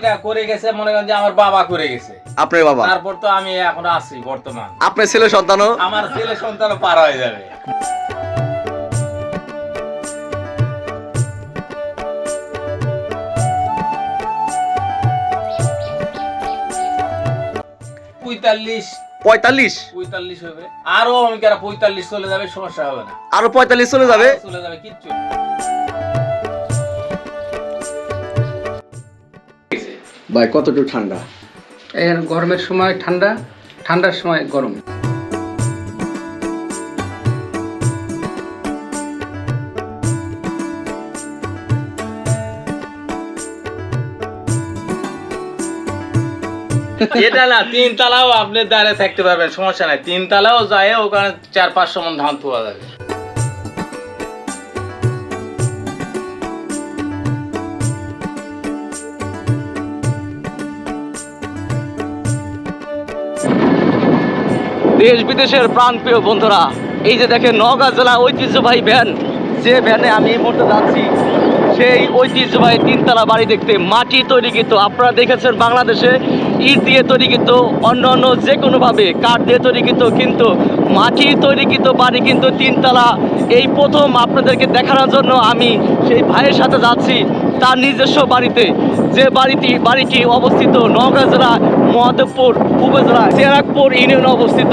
এটা করে গেছে মনে করেন যে আমার বাবা করে গেছে। আপনার বাবা? তারপর তো আমি এখন আছি বর্তমান। আপনার ছেলে সন্তানও? আমার ছেলে সন্তানও পার হয়ে যাবে। পঁয়তাল্লিশ। পঁয়তাল্লিশ? পঁয়তাল্লিশ হবে আরও আমি পঁয়তাল্লিশ চলে যাবে সমস্যা হবে না। আরও পঁয়তাল্লিশ চলে যাবে? চলে যাবে কিচ্ছু ভাই কতটুকু ঠান্ডা? এর গরমের সময় ঠান্ডা ঠান্ডার সময় গরম। এটা না তিন তালাও আপনি দাঁড়িয়ে থাকতে পারবেন সমস্যা নাই। তিন তালাও যায় ওখানে চার পাঁচশো মন ধান পাওয়া যাবে। দেশ বিদেশের প্রাণপ্রিয় বন্ধুরা, এই যে দেখেন নওগাঁ জেলা ঐতিহ্যবাহী ভ্যান, যে ভ্যানে আমি এই মুহূর্তে যাচ্ছি, সেই ঐতিহ্যবাহী তিনতলা বাড়ি দেখতে, মাটি তৈরিকৃত, আপনারা দেখেছেন বাংলাদেশে ইট দিয়ে তৈরিকৃত অন্য অন্য যে কোনোভাবে কাঠ দিয়ে তৈরিকৃত, কিন্তু মাটি তৈরিকৃত বাড়ি কিন্তু তিনতলা। এই প্রথম আপনাদেরকে দেখানোর জন্য আমি সেই ভাইয়ের সাথে যাচ্ছি, তার নিজস্ব বাড়িতে, যে বাড়িটি বাড়িটি অবস্থিত নওগাঁ জেলা মহাদেবপুর, উপজেলা চেরাকপুর ইউনিয়নে অবস্থিত।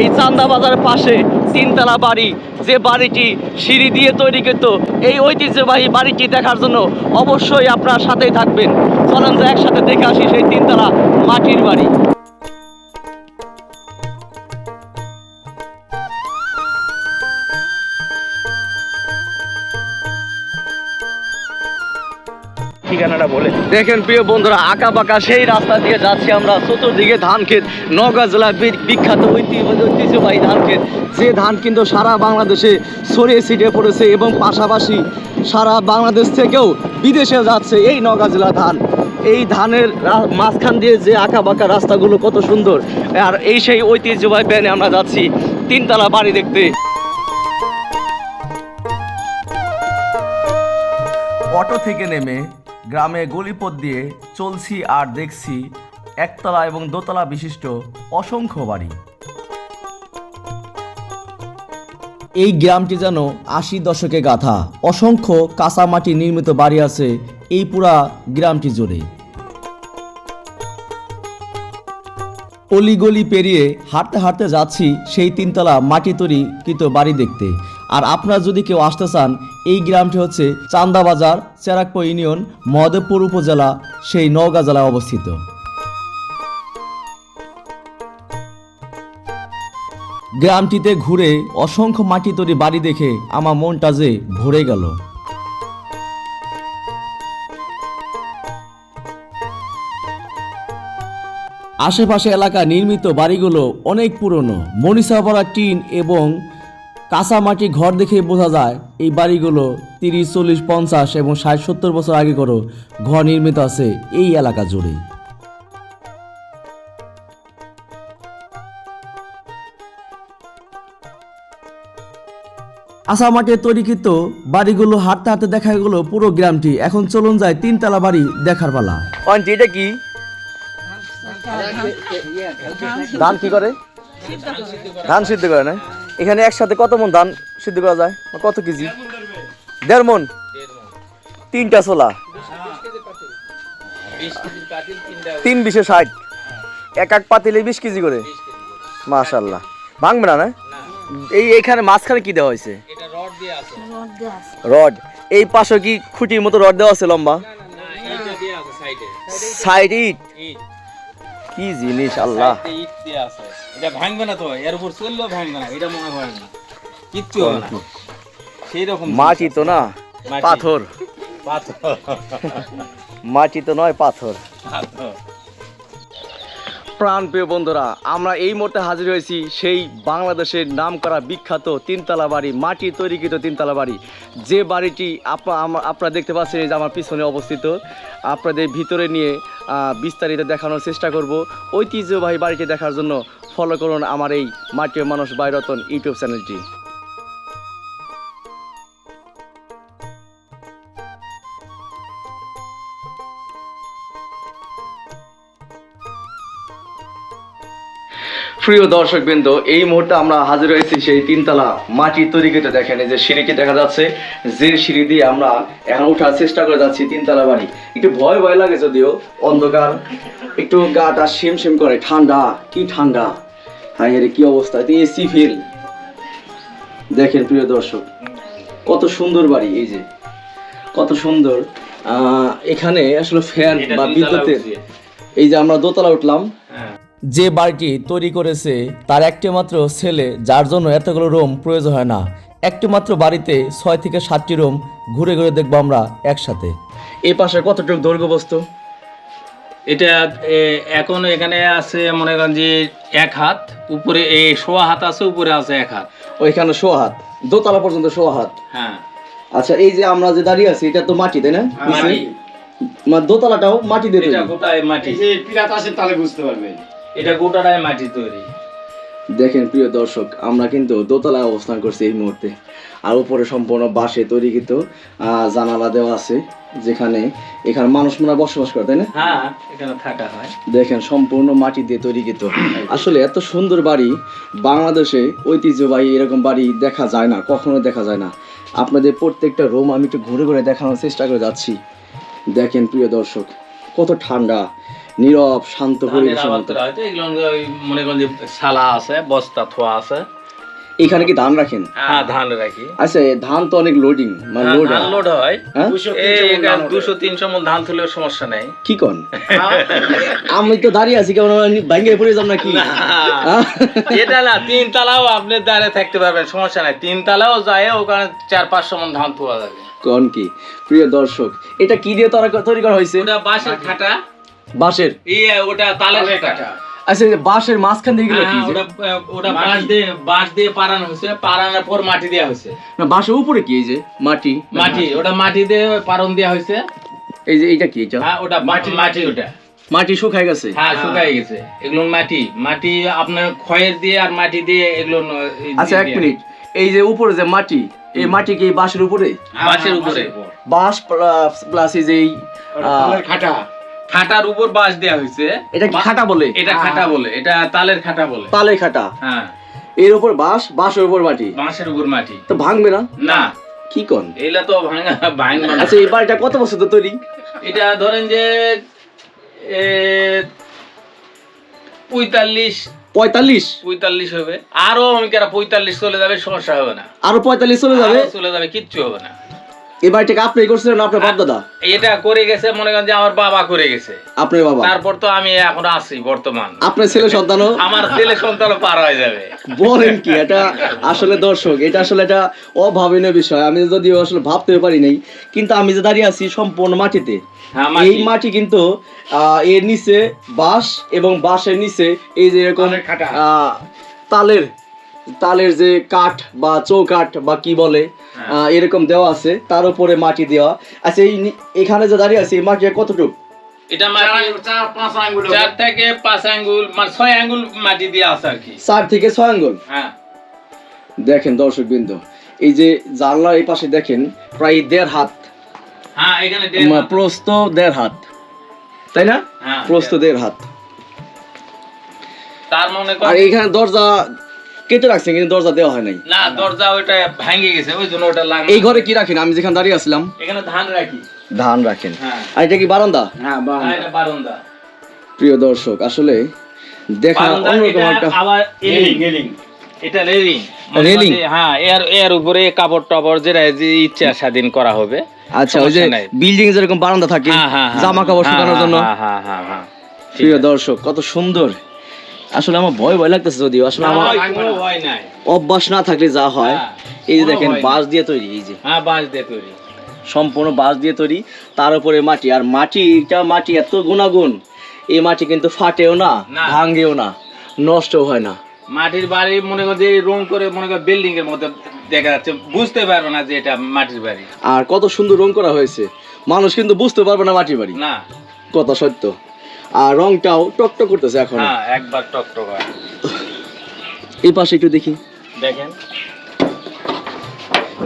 এই চান্দা বাজারের পাশে তিনতলা বাড়ি, যে বাড়িটি সিঁড়ি দিয়ে তৈরি কৃত এই ঐতিহ্যবাহী বাড়িটি দেখার জন্য অবশ্যই আপনার সাথেই থাকবেন। চলেন যে একসাথে দেখে আসি সেই তিনতলা মাটির বাড়ি। ঠিকানাটা বলে দেখেন প্রিয় বন্ধুরা আঁকা বাঁকা সেই রাস্তা দিয়ে যাচ্ছি আমরা। চতুর্দিকে ধান ক্ষেত নওগাঁ জেলার বিখ্যাত ঐতিহ্য ঐতিহ্যবাহী ধান ক্ষেত যে ধান কিন্তু সারা বাংলাদেশে ছড়িয়ে ছিটিয়ে পড়েছে এবং পাশাপাশি সারা বাংলাদেশ থেকেও বিদেশে যাচ্ছে এই নওগাঁ জেলা ধান। এই ধানের মাঝখান দিয়ে যে আঁকা বাঁকা রাস্তাগুলো কত সুন্দর। আর এই সেই ঐতিহ্যবাহী ব্যানে আমরা যাচ্ছি তিনতলা বাড়ি দেখতে। অটো থেকে নেমে গ্রামে গলিপথ দিয়ে চলছি আর দেখছি একতলা এবং দোতলা বিশিষ্ট অসংখ্য বাড়ি। এই গ্রামটি যেন আশি দশকে গাথা। অসংখ্য কাঁচামাটি নির্মিত বাড়ি আছে এই পুরা গ্রামটি জুড়ে। অলিগলি পেরিয়ে হাঁটতে হাঁটতে যাচ্ছি সেই তিনতলা মাটি তৈরি কৃত বাড়ি দেখতে। আর আপনারা যদি কেউ আসতে চান, এই গ্রামটি হচ্ছে চান্দাবাজার, চেরাকপো ইউনিয়ন, মহদেবপুর উপজেলা, সেই নওগাঁ জেলায় অবস্থিত। গ্রামটিতে ঘুরে অসংখ্য মাটি তৈরি বাড়ি দেখে আমার মনটা যে ভরে গেল। আশেপাশে এলাকা নির্মিত বাড়িগুলো অনেক পুরনো। মনীষা ভরা টিন এবং কাঁচা মাটি ঘর দেখে বোঝা যায়, এই বাড়িগুলো তিরিশ, চল্লিশ, পঞ্চাশ এবং ষাট, সত্তর বছর আগে করে ঘর নির্মিত আছে এই এলাকা জুড়ে। আসা মাটির তৈরিকৃত বাড়িগুলো হাঁটতে হাঁটতে দেখা গেলো পুরো গ্রামটি। এখন চলুন যায় তিনতলা বাড়ি দেখার পালা। আন্টি এটা কি? ধান কি করে? ধান সিদ্ধ করে। না এখানে একসাথে কত মন ধান সিদ্ধ করা যায়? কত কেজি? দেড় মন? তিনটা ছোলা? তিন বিশে ষাট। এক এক পাতিলে বিশ কেজি করে? মাশাল্লাহ। ভাঙবে না না? এই এখানে মাঝখানে কি দেওয়া হয়েছে? রড। এই পাশে কি খুঁটির মতো রড দেওয়া আছে লম্বা? সাইডে ইট? কি জিনিস, আল্লাহ। ইট দিয়ে আছে এটা ভাঙবে না তো এর উপর চললেও ভাঙবে না এটা মনে হয় না। কিচ্ছু হবে না। সেই রকম মাটি তো না পাথর। পাথর। মাটি তো নয় পাথর। প্রাণ প্রিয় বন্ধুরা আমরা এই মুহূর্তে হাজির হয়েছি সেই বাংলাদেশের নাম করা বিখ্যাত তিনতলা বাড়ি মাটি তৈরিকৃত তিনতলা বাড়ি। যে বাড়িটি আপনা- আপনারা দেখতে পাচ্ছেন যে আমার পিছনে অবস্থিত। আপনাদের ভিতরে নিয়ে বিস্তারিত দেখানোর চেষ্টা করব। ঐতিহ্যবাহী বাড়িটি দেখার জন্য ফলো করুন আমার এই মাটির মানুষ বাইরতন ইউটিউব চ্যানেলটি। প্রিয় দর্শক বিন্দু এই মুহূর্তে আমরা হাজির হয়েছি সেই তিনতলা মাটি তৈরিতে দেখেন এই যে সিঁড়িটি দেখা যাচ্ছে যে সিঁড়ি দিয়ে আমরা এখন ওঠার চেষ্টা করে যাচ্ছি তিনতলা বাড়ি। একটু ভয় ভয় লাগে যদিও অন্ধকার একটু গাটা শিম শিম করে। ঠান্ডা কি ঠান্ডা। হাই রে কি অবস্থা। এসি ফিল। দেখেন প্রিয় দর্শক কত সুন্দর বাড়ি এই যে। কত সুন্দর। আহ, এখানে আসলে ফ্যান বা বিদ্যুতের এই যে আমরা দোতলা উঠলাম। হ্যাঁ। যে বাড়িটি তৈরি করেছে তার একটি মাত্র ছেলে যার জন্য এতগুলো রুম প্রয়োজন হয় না। একটি মাত্র বাড়িতে ছয় থেকে সাতটি রুম ঘুরে ঘুরে দেখব আমরা একসাথে। এই পাশে কতটুকু দৈর্ঘ্য বস্তু? এটা এখন এখানে আছে মনে করেন যে এক হাত উপরে এই সোয়া হাত আছে উপরে আছে এক হাত। ওইখানে শো হাত। দোতলা পর্যন্ত শো হাত। হ্যাঁ। আচ্ছা এই যে আমরা যে দাঁড়িয়ে আছি এটা তো মাটি তাই না? মাটি। মানে দোতলাটাও মাটি দিয়ে। মাটি। আসেন তাহলে বুঝতে পারবেন। এটা গোটাটায় মাটি তৈরি। দেখেন প্রিয় দর্শক আমরা কিন্তু দোতলায় অবস্থান করছি এই মুহূর্তে। আর উপরে সম্পূর্ণ বাঁশে তৈরিকৃত আহ, জানালা দেওয়া আছে যেখানে এখানে মানুষ মনে বসবাস করে তাই না? হ্যাঁ এখানে থাকা হয়। দেখেন সম্পূর্ণ মাটি দিয়ে তৈরিকৃত আসলে এত সুন্দর বাড়ি বাংলাদেশে ঐতিহ্যবাহী এরকম বাড়ি দেখা যায় না কখনো দেখা যায় না। আপনাদের প্রত্যেকটা রুম আমি একটু ঘুরে ঘুরে দেখানোর চেষ্টা করে যাচ্ছি। দেখেন প্রিয় দর্শক কত ঠান্ডা নীরব শান্ত পরিবেশের মতো ওই মনে করেন যে সালা আছে বস্তা থোয়া আছে। এখানে কি ধান রাখেন? হ্যাঁ ধান রাখি। আচ্ছা ধান তো অনেক লোডিং মানে হ্যাঁ, লোড ধান লোড হয়। হ্যাঁ? এই দুশো তিনশো মন ধান তুলেও সমস্যা নেই। কি কন? আমি তো দাঁড়িয়ে আছি কেমন ভাঙ্গে পড়ে যাব নাকি? হ্যাঁ? এটা না তিন তালাও আপনি দাঁড়িয়ে থাকতে পারবেন সমস্যা নাই। তিন তালাও যায় ওখানে চার পাঁচশো মন ধান তোলা যাবে। কোন কি? প্রিয় দর্শক এটা কি দিয়ে তৈরি তৈরি করা হয়েছে? ওটা বাঁশের খাটা। বাঁশের। এই ওটা তালের আচ্ছা বাঁশের মাঝখান দিয়ে গেলে কি হ্যাঁ, ওটা ওটা বাঁশ দিয়ে বাঁশ দিয়ে পারানো হয়েছে। পারানোর পর মাটি দেওয়া হয়েছে। না বাঁশের উপরে কি এই যে? মাটি? মাটি ওটা মাটি দিয়ে পারন দেওয়া হয়েছে। এই যে এইটা কি এটা? হ্যাঁ ওটা মাটি মাটি ওটা। মাটি শুকায় গেছে? হ্যাঁ শুকাই গেছে। এগুলো মাটি। মাটি আপনার খয়ের দিয়ে আর মাটি দিয়ে এগুলো আচ্ছা এক মিনিট। এই যে উপরে যে মাটি এই মাটি কি বাঁশের উপরে? বাঁশের উপরে। বাঁশ প্লাস এই যে খাটা খাটার উপর বাঁশ দেওয়া হয়েছে এটা কি খাটা বলে? এটা খাটা বলে এটা তালের খাটা বলে। তালে খাটা। হ্যাঁ। এর উপর বাঁশ বাঁশের উপর মাটি? বাঁশের উপর মাটি। তো ভাঙবে না? না। কি কন? এগুলা তো ভাঙা ভাঙবে আচ্ছা এই বাড়িটা কত বছর তো তৈরি? এটা ধরেন যে এ, পঁয়তাল্লিশ। পঁয়তাল্লিশ? পঁয়তাল্লিশ হবে। আরও অনেকের পঁয়তাল্লিশ চলে যাবে সমস্যা হবে না। আরও পঁয়তাল্লিশ চলে যাবে? চলে যাবে কিচ্ছু হবে না। এই বাড়িটাকে আপনি করছিলেন আপনার বাপ দাদা? এটা করে গেছে মনে করেন যে আমার বাবা করে গেছে। আপনার বাবা? তারপর তো আমি এখন আছি বর্তমান। আপনার ছেলে সন্তানও? আমার ছেলে পার হয়ে যাবে। বলেন কি এটা আসলে দর্শক এটা আসলে এটা অভাবনীয় বিষয়। আমি যদিও আসলে ভাবতে পারি নাই কিন্তু আমি যে দাঁড়িয়ে আছি সম্পূর্ণ মাটিতে। হ্যাঁ, এই মাটি। কিন্তু আহ, এর নিচে বাঁশ এবং বাঁশের নিচে এই যে এরকম তালের তালের যে কাঠ বা চৌকাঠ বা কি বলে হ্যাঁ। এরকম দেওয়া আছে তার উপরে মাটি দেওয়া। আচ্ছা এই এখানে যে দাঁড়িয়ে আছে এই মাটি কতটুকু? এটা মাটি চার পাঁচ আঙ্গুল চার থেকে পাঁচ আঙ্গুল মানে ছয় আঙ্গুল মাটি দিয়ে আছে আর কি। চার থেকে ছয় আঙ্গুল? হ্যাঁ। দেখেন দর্শক বিন্দু এই যে জানলার এই পাশে দেখেন প্রায় দেড় হাত। হ্যাঁ এখানে দেড় হাত। দেড় হাত। তাই না? হ্যাঁ, প্রস্থ দেড় হাত। তার মনে আর কর এইখানে দরজা কেটে রাখছেন কিন্তু দরজা দেওয়া হয় নাই। না দরজা ওইটা ভেঙে গেছে ওই জন্য ওটা লাগানো এই ঘরে কি রাখেন? আমি যেখানে দাঁড়িয়ে আসলাম এখানে ধান রাখি। ধান রাখেন। হ্যাঁ। আর এটা কি বারান্দা? হ্যাঁ বা হ্যাঁ, এটা বারান্দা। প্রিয় দর্শক আসলে দেখা অন্যরকম একটা আবার এলিং এলিং এটা রেলিং। Railing? হ্যাঁ এর এর উপরে কাপড় টাপড় যেটা যে ইচ্ছা স্বাধীন করা হবে। আচ্ছা ওই যে বিল্ডিং যেরকম বারান্দা থাকে হ্যাঁ, জামা কাপড় শুকানোর জন্য। হ্যাঁ হ্যাঁ হ্যাঁ হ্যাঁ। প্রিয় দর্শক কত সুন্দর আসলে আমার ভয় ভয় লাগতেছে যদিও আসলে আমার অভ্যাস না থাকলে যা হয় হ্যাঁ, এই যে দেখেন বাঁশ দিয়ে তৈরি এই যে। হ্যাঁ বাঁশ দিয়ে তৈরি। সম্পূর্ণ বাঁশ দিয়ে তৈরি তার উপরে মাটি আর মাটিটা মাটি এত গুণাগুণ এই মাটি কিন্তু ফাটেও না। ভাঙ্গেও না নষ্টও হয় না। মাটির বাড়ি মনে কর যে রং করে মনে কর বিল্ডিং এর মধ্যে দেখা যাচ্ছে বুঝতে পারবে না যে এটা মাটির বাড়ি। আর কত সুন্দর রং করা হয়েছে মানুষ কিন্তু বুঝতে পারবে না মাটির বাড়ি। না। কথা সত্য। আর রংটাও টকটক করতেছে এখন। হ্যাঁ একবার টকটক হয়। এই পাশে একটু দেখি। দেখেন।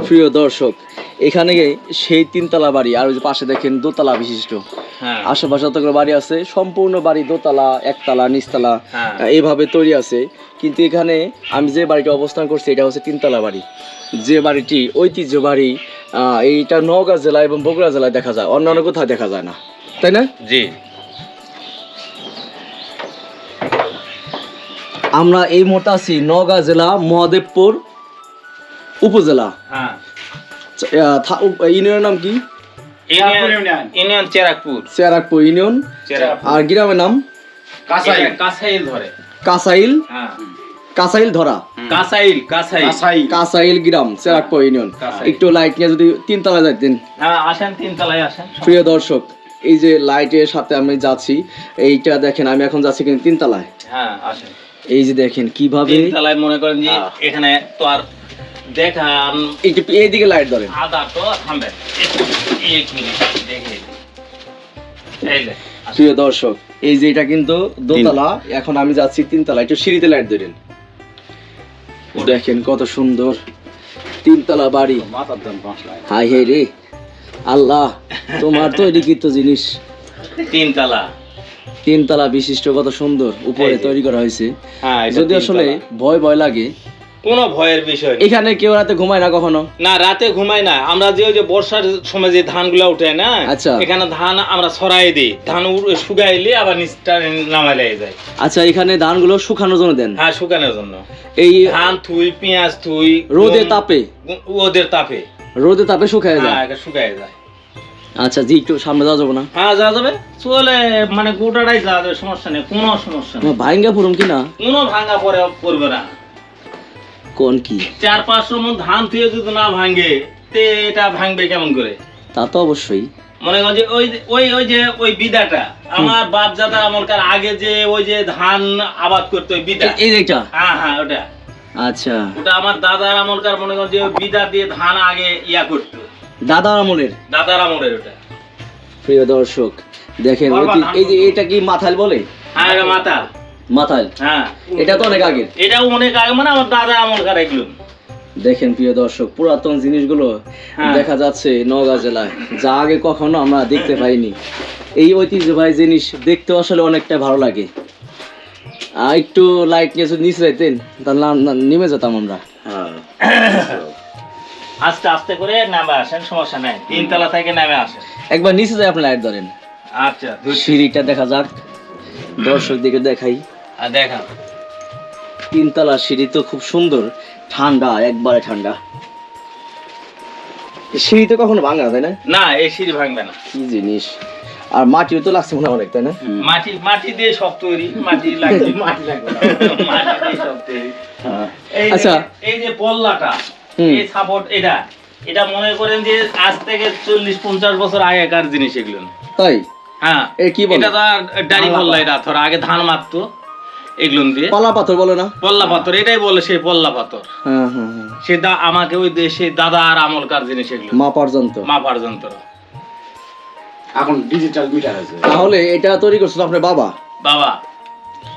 প্রিয় দর্শক এখানে সেই তিনতলা বাড়ি আর ওই যে পাশে দেখেন দোতলা বিশিষ্ট। হ্যাঁ। আশেপাশে যতগুলো বাড়ি আছে সম্পূর্ণ বাড়ি দোতলা একতলা নিচতলা হ্যাঁ। এইভাবে তৈরি আছে। কিন্তু এখানে আমি যে বাড়িটা অবস্থান করছি এটা হচ্ছে তিনতলা বাড়ি। যে বাড়িটি ঐতিহ্য বাড়ি আহ, এইটা নওগাঁ জেলা এবং বগুড়া জেলায় দেখা যায় অন্যান্য কোথাও দেখা যায় না। তাই না? জি। আমরা এই মুহূর্তে আছি নওগাঁ জেলা মহাদেবপুর উপজেলা। হ্যাঁ। ইউনিয়নের নাম কি? ইউনিয়ন চেরাকপুর। চেরাকপুর। ইউনিয়ন। আর গ্রামের নাম? কাঁসাই এটা ধরে। কাসাইল? হ্যাঁ। কাসাইল ধরা। কাছাইল কাছাইল কাঁসাই কাসাইল। গ্রাম চেরাকপুর ইউনিয়ন। একটু লাইট নিয়ে যদি তিনতলা যাইতেন হ্যাঁ আসেন তিনতলায় আসেন। প্রিয় দর্শক এই যে লাইটের সাথে আমি যাচ্ছি এইটা দেখেন আমি এখন যাচ্ছি কিন্তু তিনতলায়। হ্যাঁ আসেন। এই যে দেখেন কীভাবে তিনতলায় মনে করেন যে। এখানে তো আর দেখান একটু এইদিকে লাইট ধরেন। আদা তো থামবে। এক মিনিট দেখে এই। প্রিয় দর্শক এই যে এটা কিন্তু দোতলা এখন আমি যাচ্ছি তিনতলা একটু সিঁড়িতে লাইট ধরেন। দেখেন কত সুন্দর তিনতলা বাড়ি। হাই হে রে আল্লাহ তোমার তৈরি কৃত জিনিস। তিনতলা। তিনতলা বিশিষ্ট কত সুন্দর উপরে তৈরি করা হয়েছে। হ্যাঁ যদি আসলে ভয় ভয় লাগে। কোনো ভয়ের বিষয় এখানে কেউ রাতে ঘুমায় না কখনো? না রাতে ঘুমাই না। আমরা যে ওই যে বর্ষার সময় যে ধানগুলো উঠে না? আচ্ছা। এখানে ধান আমরা ছড়াই দিই। ধান শুকাইলে আবার নিচটা নামাইলে যায়। আচ্ছা এখানে ধানগুলো শুকানোর জন্য দেন? হ্যাঁ শুকানোর জন্য। এই ধান থুই পেঁয়াজ থুই রোদে তাপে? ওদের তাপে। রোদে তাপে শুকায় হ্যাঁ যায় শুকায় যায়। আচ্ছা জি একটু সামনে যাওয়া যাবে না? হ্যাঁ যাওয়া যাবে। চলে মানে গোটাটাই যাওয়া যাবে সমস্যা নেই কোনো সমস্যা নেই। ভাইঙ্গা পুরুম কি না? কোনো ভাঙা পরে পড়বে না। কোন কি? চার পাঁচশো মন ধান থুয়ে যদি না ভাঙে তে এটা ভাঙবে কেমন করে? তা তো অবশ্যই। মনে করেন যে ওই ওই ওই যে ওই বিদাটা আমার বাপ দাদা আমলকার আগে যে ওই যে ধান আবাদ করতো ওই বিদা। এই- এই যে হ্যাঁ হ্যাঁ ওটা। আচ্ছা। ওটা আমার দাদার আমলকার মনে করেন যে বিদা দিয়ে ধান আগে ইয়া করতো। দাদা আমলের। দাদার আমলের ওটা। প্রিয় দর্শক দেখেন এই যে এটা কি মাথাল বলে? হ্যাঁ এটা মাথা মাথাল? হ্যাঁ। এটা তো অনেক এটাও অনেক আগে মানে আমার দাদা আমলকার এগুলো। দেখেন প্রিয় দর্শক পুরাতন জিনিসগুলো হ্যাঁ। দেখা যাচ্ছে নওগাঁ জেলায় যা আগে কখনো আমরা দেখতে পাইনি। এই ঐতিহ্যবাহী জিনিস দেখতে আসলে অনেকটা ভালো লাগে। আর একটু লাইট নিয়ে যদি নিচে যাইতেন তাহলে নেমে যেতাম আমরা। আস্তে আস্তে করে নামে আসেন সমস্যা নাই। তিনতলা থেকে নামে আসেন। একবার নিচে যাই আপনি লাইট ধরেন। আচ্ছা সিঁড়িটা দেখা যাক। দর্শক দিকে দেখাই। আর দেখা তিনতলা সিঁড়ি তো খুব সুন্দর। ঠান্ডা একবারে ঠান্ডা। সিঁড়ি তো কখনো ভাঙা তাই না? না এই সিঁড়ি ভাঙবে না। কি জিনিস। আর মাটিও তো লাগছে মনে হয় অনেক তাই না? মাটি মাটি দিয়ে সব তৈরি। মাটি লাগবে। মাটি লাগবে মাটি দিয়ে সব তৈরি। আচ্ছা। এই যে পল্লাটা। এই সাপোর্ট এটা। এটা মনে করেন যে আজ থেকে চল্লিশ পঞ্চাশ বছর আগেকার জিনিস এগুলো। তাই? হ্যাঁ। কি বলে? এটা তো আর পল্লা এটা ধর আগে ধান মারতো এগুলো দিয়ে। পালা পাথর বলে না? পল্লা পাথর এটাই বলে সেই পল্লা পাথর। হ্যাঁ হ্যাঁ হ্যাঁ। সে দা আমাকে ওই দেশে দাদা আর আমলকার জিনিস এগুলো। মা পর্যন্ত। মাপার যন্ত্র এখন ডিজিটাল মিটার আছে তাহলে এটা তৈরি করছিল আপনার বাবা? বাবা।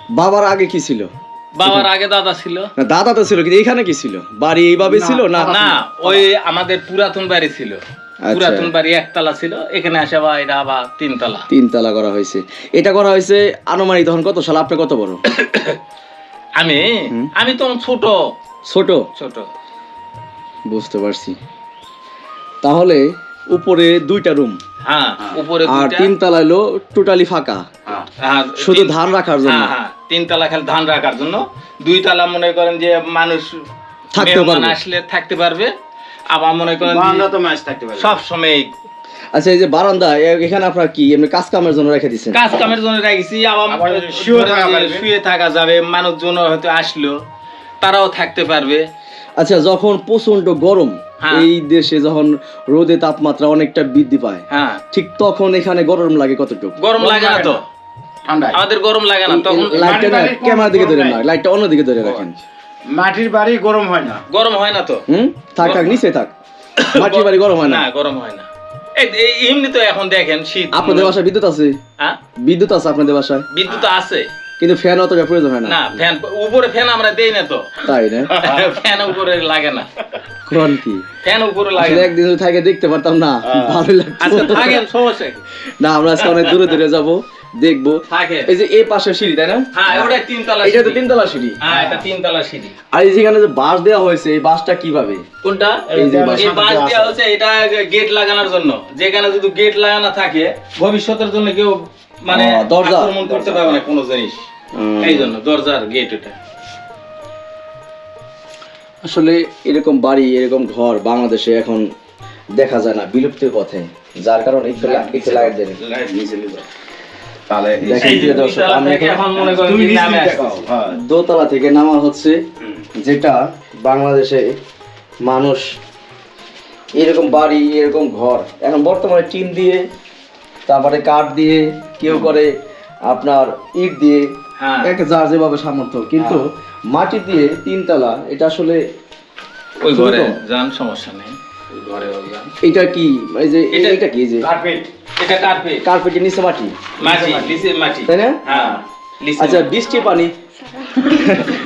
বাবার আগে কি ছিল? বাবার আগে দাদা ছিল। না দাদা তো ছিল কিন্তু এখানে কি ছিল? বাড়ি এইভাবে ছিল না? না ওই আমাদের পুরাতন বাড়ি ছিল। আচ্ছা। পুরাতন বাড়ি একতলা ছিল এখানে আসে আবার এটা আবার তিনতলা। তিনতলা করা হয়েছে। এটা করা হয়েছে আনুমানিক তখন কত সাল? আপনি কত বড়? আমি? আমি তখন ছোট। ছোট? ছোট। বুঝতে পারছি। তাহলে উপরে দুইটা রুম। হ্যাঁ উপরে আর তিনতলা হলো টোটালি ফাঁকা। হ্যাঁ শুধু ধান রাখার জন্য। হ্যাঁ হ্যাঁ। তিনতলা খালি ধান রাখার জন্য। দুই তলা মনে করেন যে মানুষ মেহমান আসলে থাকতে পারবে। আবার মনে করেন বারান্দা তো ম্যাচ থাকতে পারে সব সময় আচ্ছা এই যে বারান্দা এখানে আপনার কি এমনি কাজ কামের জন্য রেখে দিচ্ছেন? কাজ কামের জন্য রাখছি আবার থাকা। শুয়ে থাকা যাবে মানুষজন হয়তো আসলো তারাও থাকতে পারবে। আচ্ছা যখন প্রচণ্ড গরম হ্যাঁ। এই দেশে যখন রোদে তাপমাত্রা অনেকটা বৃদ্ধি পায় হ্যাঁ। ঠিক তখন এখানে গরম লাগে কতটুকু? গরম লাগে না তো। ঠান্ডায় আমাদের গরম লাগে না তখন লাইটটা দিকে ধরে না লাইটটা অন্য দিকে ধরে রাখেন। মাটির বাড়ি গরম হয় না। গরম হয় না তো। হুম? থাক থাক নিচে থাক। মাটির বাড়ি গরম হয় না। না গরম হয় না। এমনি তো এখন দেখেন শীত। আপনাদের বাসায় বিদ্যুৎ আছে? হ্যাঁ? বিদ্যুৎ আছে আপনাদের বাসায়? বিদ্যুৎ আছে। কিন্তু ফ্যান অতটা প্রয়োজন হয় না। না ফ্যান উপরে ফ্যান আমরা দেই না তো। তাই না? ফ্যান উপরে লাগে না। কোন কি? ফ্যান উপরে লাগে না। একদিন থাকে দেখতে পারতাম না ভালোই লাগতো। আচ্ছা থাকেন সমস্যা না আমরা আজকে অনেক দূরে দূরে যাব। দেখব। এই যে এই পাশে সিঁড়ি তাই না? হ্যাঁ ওটা তিনতলা এটা তো তিনতলা সিঁড়ি? হ্যাঁ এটা তিনতলা সিঁড়ি। আর এই যেখানে যে বাঁশ দেওয়া হয়েছে এই বাঁশটা কীভাবে? কোনটা? এই যে বাঁশ। দেওয়া হচ্ছে এটা গেট লাগানোর জন্য। যেখানে যদি গেট লাগানো থাকে ভবিষ্যতের জন্য কেউ মানে দরজা। আক্রমণ করতে পারবে না কোনো জিনিস। এই জন্য দরজার গেট ওটা আসলে এরকম বাড়ি এরকম ঘর বাংলাদেশে এখন দেখা যায় না বিলুপ্তির পথে। যার কারণে একটু লাইট নিবে। তাহলে হ্যাঁ। দোতলা থেকে নামা হচ্ছে যেটা বাংলাদেশে মানুষ এরকম বাড়ি এরকম ঘর এখন বর্তমানে টিন দিয়ে তারপরে কাঠ দিয়ে কেউ করে আপনার ইট দিয়ে হ্যাঁ। এক যার যেভাবে সামর্থ্য। কিন্তু মাটি দিয়ে তিনতলা এটা আসলে ওই ঘরে যান সমস্যা নেই। ঘরে এটা কি? এই যে এটা- কি এই যে? কার্পেট এটা কার্পেট কার্পেটের নিচে মাটি? মাটি লিসে মাটি। তাই না? হ্যাঁ আচ্ছা বৃষ্টির পানি।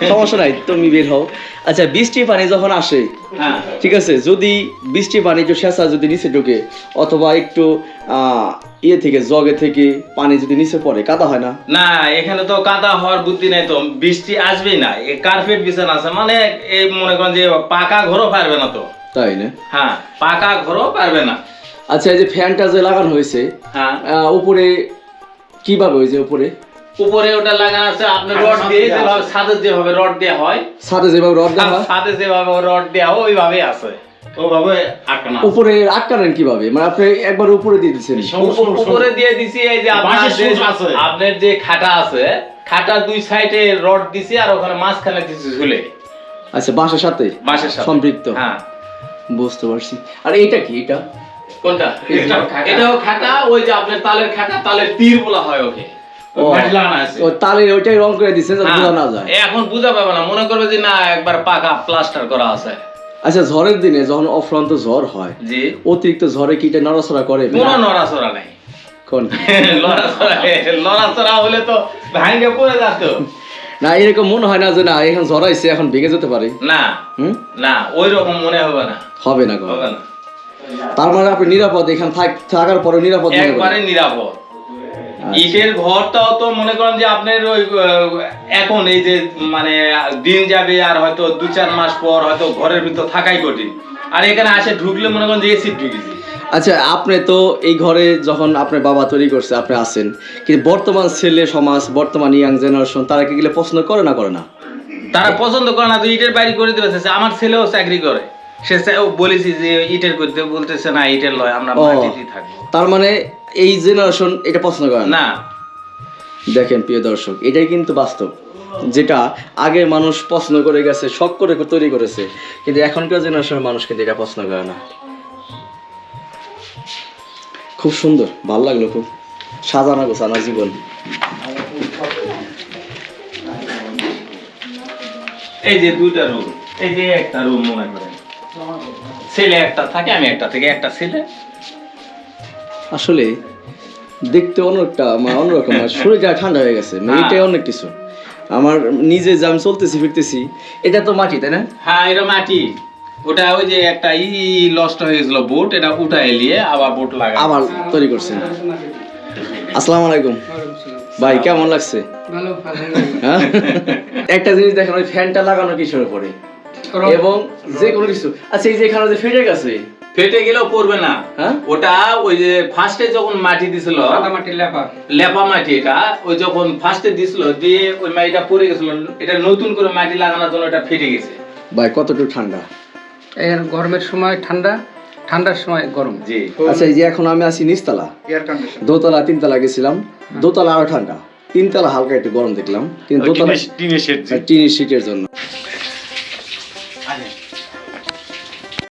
সমস্যা নাই তুমি বের হও। আচ্ছা বৃষ্টির পানি যখন আসে হ্যাঁ। ঠিক আছে যদি বৃষ্টির পানি একটু শেষা যদি নিচে ঢোকে অথবা একটু আহ, ইয়ে থেকে জগে থেকে পানি যদি নিচে পড়ে কাদা হয় না? না এখানে তো কাদা হওয়ার বুদ্ধি নাই তো। বৃষ্টি আসবেই না। এই কার্পেট বিছানা আছে মানে এই মনে করেন যে পাকা ঘরও পারবে না তো। তাই না? হ্যাঁ পাকা ঘরও পারবে না। আচ্ছা এই যে ফ্যানটা যে লাগানো হয়েছে হ্যাঁ। উপরে কীভাবে হয়েছে উপরে? উপরে ওটা লাগানো আছে আপনি রড দিয়ে যেভাবে ছাদে যেভাবে রড দেওয়া হয়। ছাদে যেভাবে রড দেওয়া হয়, ছাদে যেভাবে রড দেওয়া হয় ওইভাবেই আছে। ওইভাবে আটকানো উপরে আটকালেন কীভাবে? মানে আপনি একবার উপরে দিয়ে দিচ্ছেন। উপ- উপরে দিয়ে দিছি এই যে আপনার যে আপনার যে খাটা আছে খাটা দুই সাইডে রড দিছি আর ওখানে মাঝখানে দিছি ঝুলে। আচ্ছা বাসার সাথে? বাঁশের সাথে। সম্পৃক্ত। হ্যাঁ। বুঝতে পারছি। আর এটা কি? এটা কোনটা? এটাও খাটা। ওই যে আপনার তালের খাটা তালের তীর বলা হয় ওকে। ও, মাটি লাগানো আছে। ও তালে ওইটাই রং করে দিচ্ছেন যাতে হ্যাঁ, বোঝা না যায়। এখন বুঝা পাবে না মনে করবে যে না একবার পাকা প্লাস্টার করা আছে। আচ্ছা ঝড়ের দিনে যখন অফ্রান্ত ঝড় হয় জি। অতিরিক্ত ঝড়ে কি এটা নড়াচড়া করে? কোনো নড়াচড়া নাই। কোন? হলে তো ভাঙ্গে পড়ে যেত না এরকম মনে হয় না যে না এখন ঝড় এখন ভেঙে যেতে পারে। না। হুম? না ওই রকম মনে হবে না। হবে না গো। হবে না। তার মানে আপনি নিরাপদ এখানে থাকার পরে নিরাপদ একবারে নিরাপদ। ইটের ঘরটাও তো মনে করেন যে আপনার ওই এখন এই যে মানে দিন যাবে আর হয়তো দু চার মাস পর হয়তো ঘরের ভিতর থাকাই কঠিন। আর এখানে আসে ঢুকলে মনে করেন যে এসি ঢুকেছি আচ্ছা আপনি তো এই ঘরে যখন আপনার বাবা তৈরি করছে আপনি আছেন কিন্তু বর্তমান ছেলে সমাজ বর্তমান ইয়াং জেনারেশন তারা কি গেলে পছন্দ করে না করে না? তারা পছন্দ করে না তো ইটের বাড়ি করে দিবে। আমার ছেলেও চাকরি করে। সে বলেছি যে ইটের করতে বলতেছে না ইটের লয় আমরা মাটিতেই থাকব। তার মানে এই জেনারেশন এটা পছন্দ করে না? দেখেন প্রিয় দর্শক এটাই কিন্তু বাস্তব যেটা আগে মানুষ পছন্দ করে গেছে শখ করে তৈরি করেছে কিন্তু এখনকার জেনারেশনের মানুষ কিন্তু এটা পছন্দ করে না। খুব সুন্দর ভালো লাগল খুব। সাজানো গোছানো জীবন। এই যে দুইটা রুম এই যে একটা রুম মনে করেন ছেলে একটা থাকে আমি একটা থেকে। একটা ছেলে। আসলে দেখতে অনেকটা মানে অন্যরকম আর শরীরটা ঠান্ডা হয়ে গেছে মানে হ্যাঁ। এটাই অনেক কিছু। আমার নিজে যে আমি চলতেছি ফিরতেছি এটা তো মাটি তাই না? হ্যাঁ এটা মাটি। ওটা ওই যে একটা ই লস্ট হয়ে গেছিল বোট এটা উঠায় নিয়ে আবার বোট লাগা আবার তৈরি করছেন আসসালামু আলাইকুম। ভাই কেমন লাগছে? ভালো ভালো। হ্যাঁ? একটা জিনিস দেখেন ওই ফ্যানটা লাগানো কিসের উপরে? এবং যে কোনো কিছু। আচ্ছা এই যে এখানে যে ফেটে গেছে? ফেটে গেলেও পড়বে না। হ্যাঁ? ওটা ওই যে ফার্স্টে যখন মাটি দিছিল লেপা। লেপা মাটি এটা ওই যখন ফার্স্টে দিছিল দিয়ে ওই মাটিটা পড়ে গেছিল এটা নতুন করে মাটি লাগানোর জন্য এটা ফেটে গেছে। ভাই কতটুকু ঠান্ডা? এখানে গরমের সময় ঠান্ডা ঠান্ডার সময় গরম। জি। আচ্ছা এই যে এখন আমি আছি নিচতলা। এয়ার কন্ডিশন দোতলা তিনতলা গেছিলাম। দোতলা আরও ঠান্ডা। তিনতলা হালকা একটু গরম দেখলাম। কিন্তু দোতলা টিনের শেড টিনের শীতের জন্য।